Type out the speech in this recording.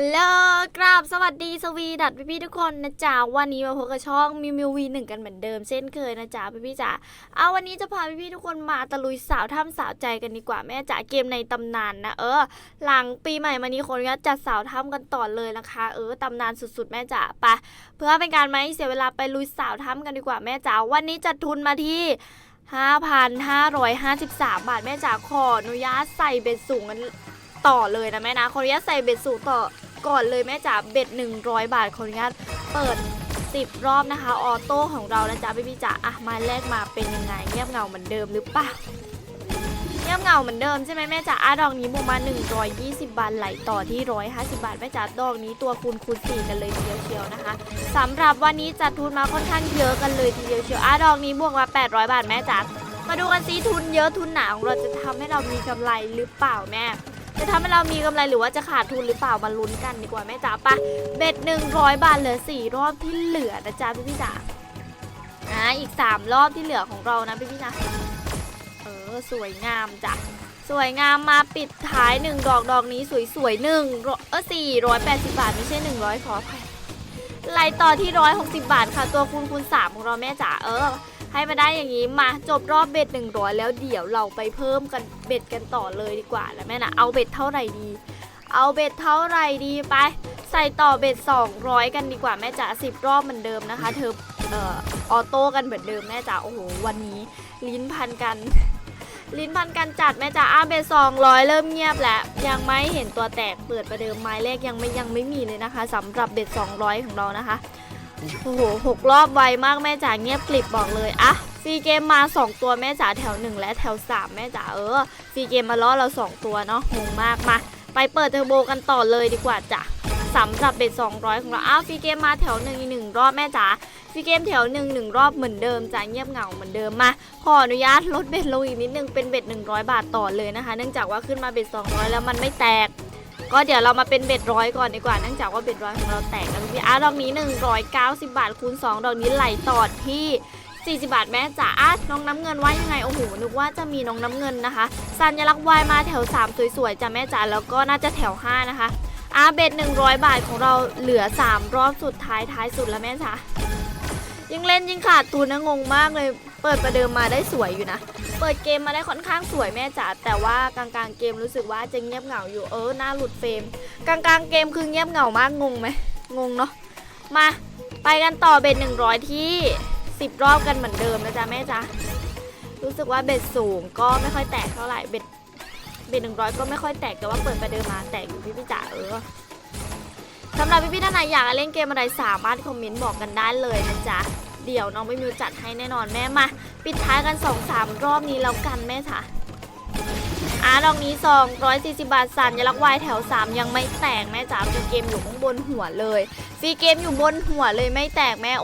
ฮัลโหลกราบสวัสดีสวีดัดพี่พี่ๆทุกคนนะจ๊ะวันนี้มาพบกับช่องมิวมิววีหนึ่งกันเหมือนเดิมเช่นเคยนะจ๊ะพี่พี่ๆจ๋าเอาวันนี้จะพาพี่พี่ๆทุกคนมาตะลุยสาวถ้ำสาวใจกันดีกว่าแม่จ๋าเกมในตำนานนะเออ หลังปีใหม่มานี้คนก็จัดสาวถ้ำกันต่อเลยนะคะ เออตำนานสุดๆ แม่จ๋าไปะเพื่อเป็นการไม่เสียเวลาไปลุยสาวถ้ำกันดีกว่าแม่จ๋าวันนี้จัดทุนมาที่5,553 บาทแม่จ๋าขออนุญาตใส่เบ็ดสูงกันต่อเลยนะแม่นะขออนุญาตใส่เบ็ดสูงต่อ ก่อนเลยแม่จ๋าเบ็ด 100 บาทขออนุญาตเปิด 10 รอบนะคะ ออโต้ของเรานะจ๊ะพี่พี่จ๋าอะมาแรกมาเป็นยังไงเงียบเหงาเหมือนเดิมหรือเปล่าเงียบเหงาเหมือนเดิมใช่ไหมแม่จ๋าอะดอกนี้บวกมา 120 บาทไหลต่อที่ 150 บาทแม่จ๋าดอกนี้ตัวคูณคูณ4กันเลยทีเดียวเชียวนะคะสำหรับวันนี้จัดทุนมาค่อนข้างเยอะกันเลยทีเดียวเชียวอะดอกนี้บวกมา 800 บาทแม่จ๋ามาดูกันซิทุนเยอะทุนหนาของเราจะทำให้เรามีกำไรหรือเปล่าแม่ จะทำให้เรามีกำไรหรือว่าจะขาดทุนหรือเปล่ามาลุ้นกันดีกว่าแม่จ๋าปะเบ็ดหนึ่งร้อยบาทเหลือสี่รอบที่เหลือนะจ๊ะพี่พี่จ๋าอะอีกสามรอบที่เหลือของเรานะพี่พี่นะเออสวยงามจ้ะสวยงามมาปิดท้ายหนึ่งดอกดอกนี้สวยๆหนึ่งเออสี่ร้อยแปดสิบบาทไม่ใช่หนึ่งร้อยขออภัย ไล่ต่อที่ร้อยหกสิบาทค่ะ ตัวคูณคูณสามของเราแม่จ๋าเออ ให้มาได้อย่างนี้มาจบรอบเบ็ดหนึ่งร้อยแล้วเดี๋ยวเราไปเพิ่มกันเบ็ดกันต่อเลยดีกว่าแล้วแม่นะเอาเบ็ดเท่าไหร่ดี เอาเบ็ดเท่าไหร่ดีไป ใส่ต่อเบ็ด200 กันดีกว่าแม่จ๋าสิบรอบเหมือนเดิมนะคะ เธอเอ่อออโต้กันเหมือนเดิมแม่จ๋าโอ้โหวันนี้ลิ้นพันกัน ลิ้นพันกันจัดแม่จ๋าอาเบ็ด200เริ่มเงียบแล้ว ยังไม่เห็นตัวแตกเปิดประเดิมไม้แรกยังไม่ยังไม่มีเลยนะคะสำหรับเบ็ด200ของเรานะคะโอ้โหหกรอบไวมากแม่จ๋าเงียบกลิบบอกเลยอะฟีเกมมา 2 ตัวแม่จ๋าแถว 1 และแถว 3 แม่จ๋าเออฟีเกมมาล้อเรา 2 ตัวเนาะงงมากมา ไปเปิดเทอร์โบกันต่อเลยดีกว่าจ้ะสำหรับเบ็ด200 ของเราอ้าวฟีเกมมาแถว1อีกหนึ่งรอบแม่จ๋า ฟรีเกมแถว1หนึ่งรอบเหมือนเดิมจะเงียบเหงาเหมือนเดิมมา ขออนุญาตลดเบ็ดลงอีกนิดนึงเป็นเบ็ด100 บาทต่อเลยนะคะ เนื่องจากว่าขึ้นมาเบ็ด200 แล้วมันไม่แตก ก็เดี๋ยวเรามาเป็นเบ็ดร้อยก่อนดีกว่าเนื่องจากว่าเบ็ดร้อยของเราแตกกันพี่อาร์ดอกนี้ 190 บาทคูณ2ดอกนี้ไหลต่อที่40 บาทแม่จ๋าอาน้องน้ำเงินว่ายังไงโอ้โหนึกว่าจะมีน้องน้ำเงินนะคะ สัญลักษณ์วายมาแถว 3 สวยๆจ้ะแม่จ๋าแล้วก็น่าจะแถว 5 นะคะอาเบ็ด100 บาทของเราเหลือ 3 รอบสุดท้ายท้ายสุดแล้วแม่จ๋า ยิ่งเล่นยิ่งขาดทุนนะงงมากเลย เปิดประเดิมมาได้สวยอยู่นะ เปิดเกมมาได้ค่อนข้างสวยแม่จ๋าแต่ว่ากลางๆเกมรู้สึกว่าจะเงียบเหงาอยู่เออหน้าหลุดเฟรมกลางๆเกมคือเงียบเหงามากงงไหมงงเนาะมาไปกันต่อเบ็ดหนึ่งร้อยที่สิบรอบกันเหมือนเดิมนะจ๊ะแม่จ๋ารู้สึกว่าเบ็ดสูงก็ไม่ค่อยแตกเท่าไหร่เบ็ดเบ็ดหนึ่งร้อยก็ไม่ค่อยแตกแต่ว่าเปิดประเดิมมาแตกอยู่พี่พี่จ๋าเออ สำหรับพี่พี่ท่านไหนอยากเล่นเกมอะไรสามารถคอมเมนต์บอกกันได้เลยนะจ๊ะ เดี๋ยวน้องไม่มิวจัดให้แน่นอนแม่มา ปิดท้ายกัน 2-3 รอบนี้แล้วกันแม่ค่ะอาดอกนี้ 240 บาทสัญลักษณ์วายแถว 3 ยังไม่แตกแม่จ๋าฟรีเกมอยู่ข้างบนหัวเลยฟรีเกมอยู่บนหัวเลยไม่แตกแม่